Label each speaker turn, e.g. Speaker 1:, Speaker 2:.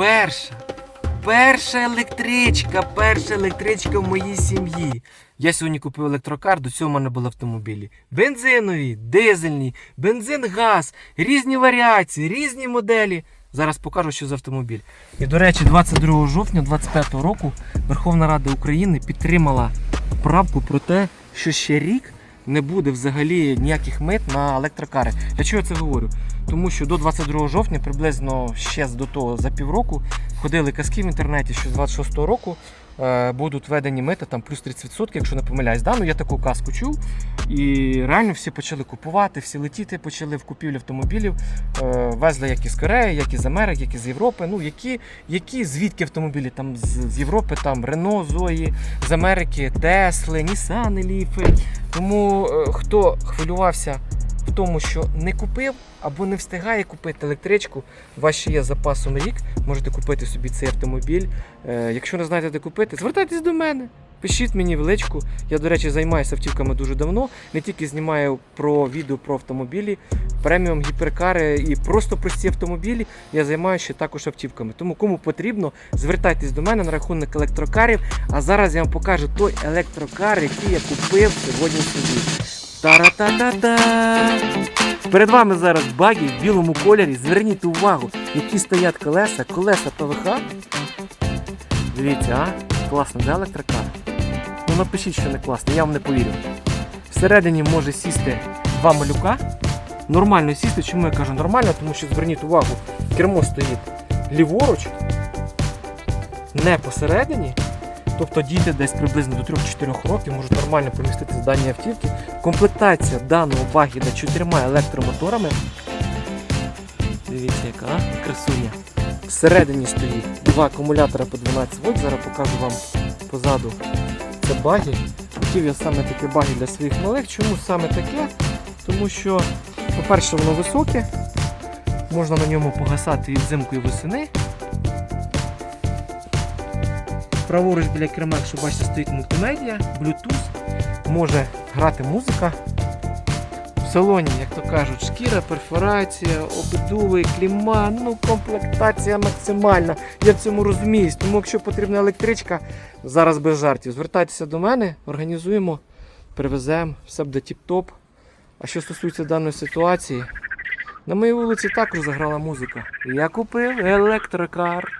Speaker 1: Перша. Перша електричка, перша електричка в моїй сім'ї. Я сьогодні купив електрокар, до цього в мене були автомобілі. Бензинові, дизельні, бензин, газ, різні варіації, різні моделі. Зараз покажу, що за автомобіль. І до речі, 22 жовтня 2025 року Верховна Рада України підтримала правку про те, що ще рік не буде взагалі ніяких мит на електрокари. Для чого я це говорю? Тому що до 22 жовтня, приблизно ще до того за півроку, ходили казки в інтернеті, що з 26 року е, будуть введені мита там плюс 30%, якщо не помиляюсь. Да? Ну, я таку казку чув. І реально всі почали купувати, всі летіти почали в купівлі автомобілів. Е, везли як із Кореї, як із Америки, як із Європи. Ну, які, які звідки автомобілі? Там з, з Європи, там Рено, Зої, з Америки, Тесли, Нісани, Ліфи. Тому е, хто хвилювався в тому, що не купив або не встигає купити електричку, у вас ще є запасом рік, можете купити собі цей автомобіль. Е, якщо не знаєте, де купити, звертайтесь до мене. Пишіть мені величку. Я, до речі, займаюся автівками дуже давно. Не тільки знімаю про відео про автомобілі, преміум гіперкари і просто прості автомобілі. Я займаюся ще також автівками. Тому кому потрібно, звертайтесь до мене на рахунок електрокарів. А зараз я вам покажу той електрокар, який я купив сьогодні собі. Та-ра-та-та-та! Перед вами зараз баги в білому кольорі. Зверніть увагу, які стоять колеса, колеса ПВХ. Дивіться, а? Класно, де електрокар? Напишіть, що не класно, я вам не повірю. Всередині може сісти два малюка. Нормально сісти. Чому я кажу нормально? Тому що зверніть увагу, кермо стоїть ліворуч, не посередині. Тобто діти десь приблизно до 3-4 років можуть нормально поміститися в даній автівці. Комплектація даного багіда чотирма електромоторами. Дивіться, яка красуня. Всередині стоїть два акумулятора по 12 вольт. Зараз покажу вам позаду. Це баги. Хотів я саме таке баги для своїх малих. Чому саме таке? Тому що, по-перше, воно високе, можна на ньому погасати і взимку, і восени. Праворуч біля керма, якщо бачите, стоїть мультимедіа, Bluetooth, може грати музика. Салоні, як то кажуть, шкіра, перфорація, обдуви, кліма, ну комплектація максимальна. Я в цьому розуміюсь. Тому якщо потрібна електричка, зараз без жартів. Звертайтеся до мене, організуємо, привеземо, все буде тіп-топ. А що стосується даної ситуації, на моїй вулиці також заграла музика. Я купив електрокар.